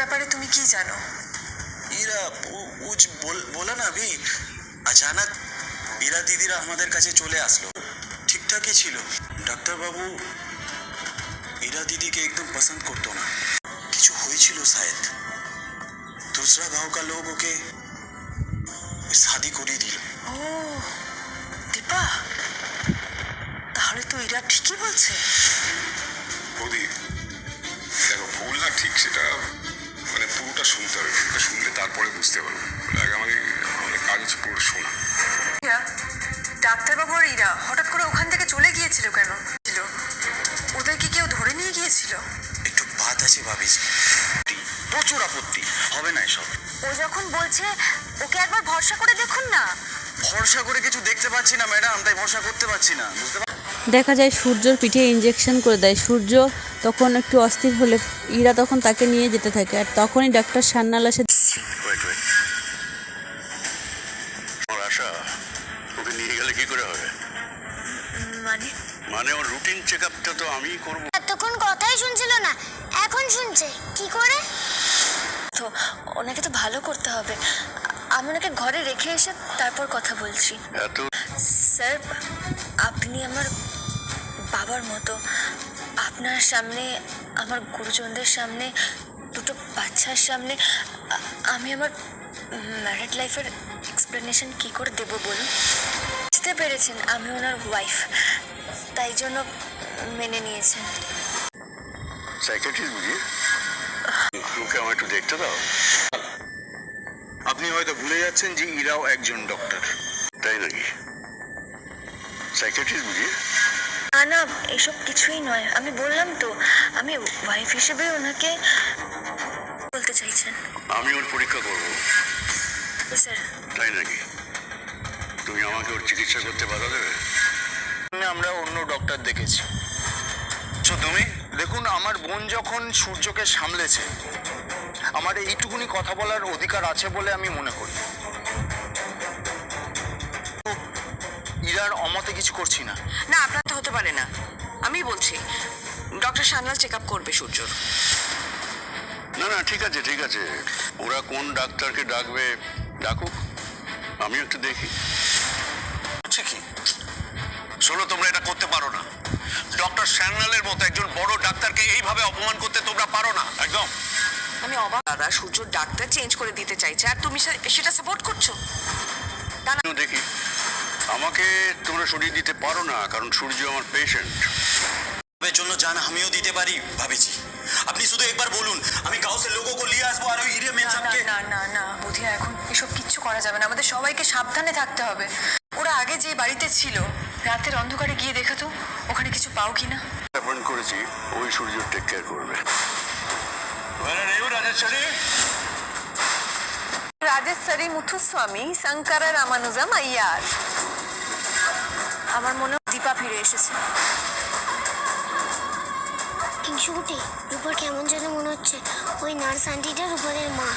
ব্যাপারে তুমি কি জানো इरा वो कुछ बोल बोला ना अभी अचानक ইরা দিদিরা আমাদের কাছে চলে আসলো ঠিকঠাকই ছিল ডাক্তারবাবু ইরা দিদিকে একদম পছন্দ করতো না কিছু হয়েছিল শায়দ दूसरा गांव का लोग ওকে শাদি করিয়ে দিল ও দীপা তাহলে তো এরা ঠিকই বলছে বৌদি দেখো ভুল না ঠিক সেটা মানে পুরোটা শুনতে হবে পুরোটা শুনলে তারপরে বুঝতে পারব। আগে আমাদের আমাদের কাজ হচ্ছে পুরোটা শোনা। ডাক্তারবাবু আর ইরা হঠাৎ করে ওখান থেকে চলে গিয়েছিল কেন? ছিল ওদের কি কেউ ধরে নিয়ে গিয়েছিল? একটু বাদ আছে ভাবিজি প্রচুর আপত্তি হবে না এসব। ও যখন বলছে ওকে একবার ভরসা করে দেখুন না। ভরসা করে কিছু দেখতে পাচ্ছি না ম্যাডাম তাই ভরসা করতে পারছি না বুঝতে পার দেখা যায় সূর্যর পিঠে ইঞ্জেকশন করে দেয়। সূর্য তখন একটু অস্থির হলে ইরা তখন তাকে নিয়ে যেতে থাকে। আর তখনই ডাক্তার সান্নাল আসে মানে? মানে ওর রুটিন চেক আপটা তো আমিই করব। এতক্ষণ কথাই শুনছিল না এখন শুনছে। কি করে? তো ওনাকে তো ভালো করতে হবে। আমি ওনাকে ঘরে রেখে এসে তারপর কথা বলছি। এত স্যার আপনি আমার বাবার মতো। আপনার সামনে, আমার গুরুজনদের সামনে, দুটো বাচ্চার সামনে আমি আমার ম্যারিড লাইফের এক্সপ্লেনেশন কী করে দেবো বলুন? বুঝতে পেরেছেন, আমি ওনার ওয়াইফ তাই জন্য মেনে নিয়েছেন। সাইকেট্রিস্ট বুঝি? ওকে আমার একটু দেখতে দাও। আপনি হয়তো ভুলে যাচ্ছেন যে ইরাও একজন ডক্টর তাই নাকি? সাইকেট্রিস্ট বুঝি? না না এসব কিছুই নয়। আমি বললাম তো আমি ওয়াইফ হিসেবে ওনাকে বলতে চাইছেন। আমি ওর পরীক্ষা করব। স্যার তাই নাকি? তুমি আমাকে ওর চিকিৎসা করতে বাধা দেবে? আমরা অন্য ডক্টর দেখেছি। তো তুমি? দেখুন আমার বোন যখন সূর্যকে সামলেছে আমার এইটুকুনি কথা বলার অধিকার আছে বলে আমি মনে করি। ইরার অমতে কিছু করছি না। না আপনার তো হতে পারে না। আমি বলছি ডক্টর সান্যাল চেক আপ করবে সূর্যর। না না ঠিক আছে ঠিক আছে। ওরা কোন ডাক্তারকে ডাকবে ডাকুক। আমি একটু দেখি। হচ্ছে কি? শোনো তোমরা এটা করতে পারো না। ডক্টর স্যান্নালের মতো একজন বড় ডাক্তারকে এইভাবে অপমান করতে তোমরা পারো না একদম। আমি অবাক। দাদা সূর্যর ডাক্তার চেঞ্জ করে দিতে চাইছে আর তুমি সেটা সাপোর্ট করছ? দেখি। আমাকে তোমরা সরিয়ে দিতে পারো না কারণ সূর্য আমার পেশেন্ট এর জন্য জান আমিও দিতে পারি ভাবিছি। আপনি শুধু একবার বলুন আমি গাঁও সে লোগো কো লিয়ে আসব আর ওই মেন না সাহবকে না না না বুধিয়া এখন এসব কিচ্ছু করা যাবে না। আমাদের সবাইকে সাবধানে থাকতে হবে। ওরা আগে যে বাড়িতে ছিল রাতের অন্ধকারে গিয়ে দেখো তো ওখানে কিছু পাও কিনা? অ্যাপয়েন্ট করেছি ওই সূর্য টেক কেয়ার করবে। রাজেশ্বরী মুথুস্বামী শঙ্কর রামানুজম আইয়ার আমার মনে দীপা ফিরে এসেছে। রূপার কেমন যেন মনে হচ্ছে, ওই নার্স আন্টিটা উপরের মা।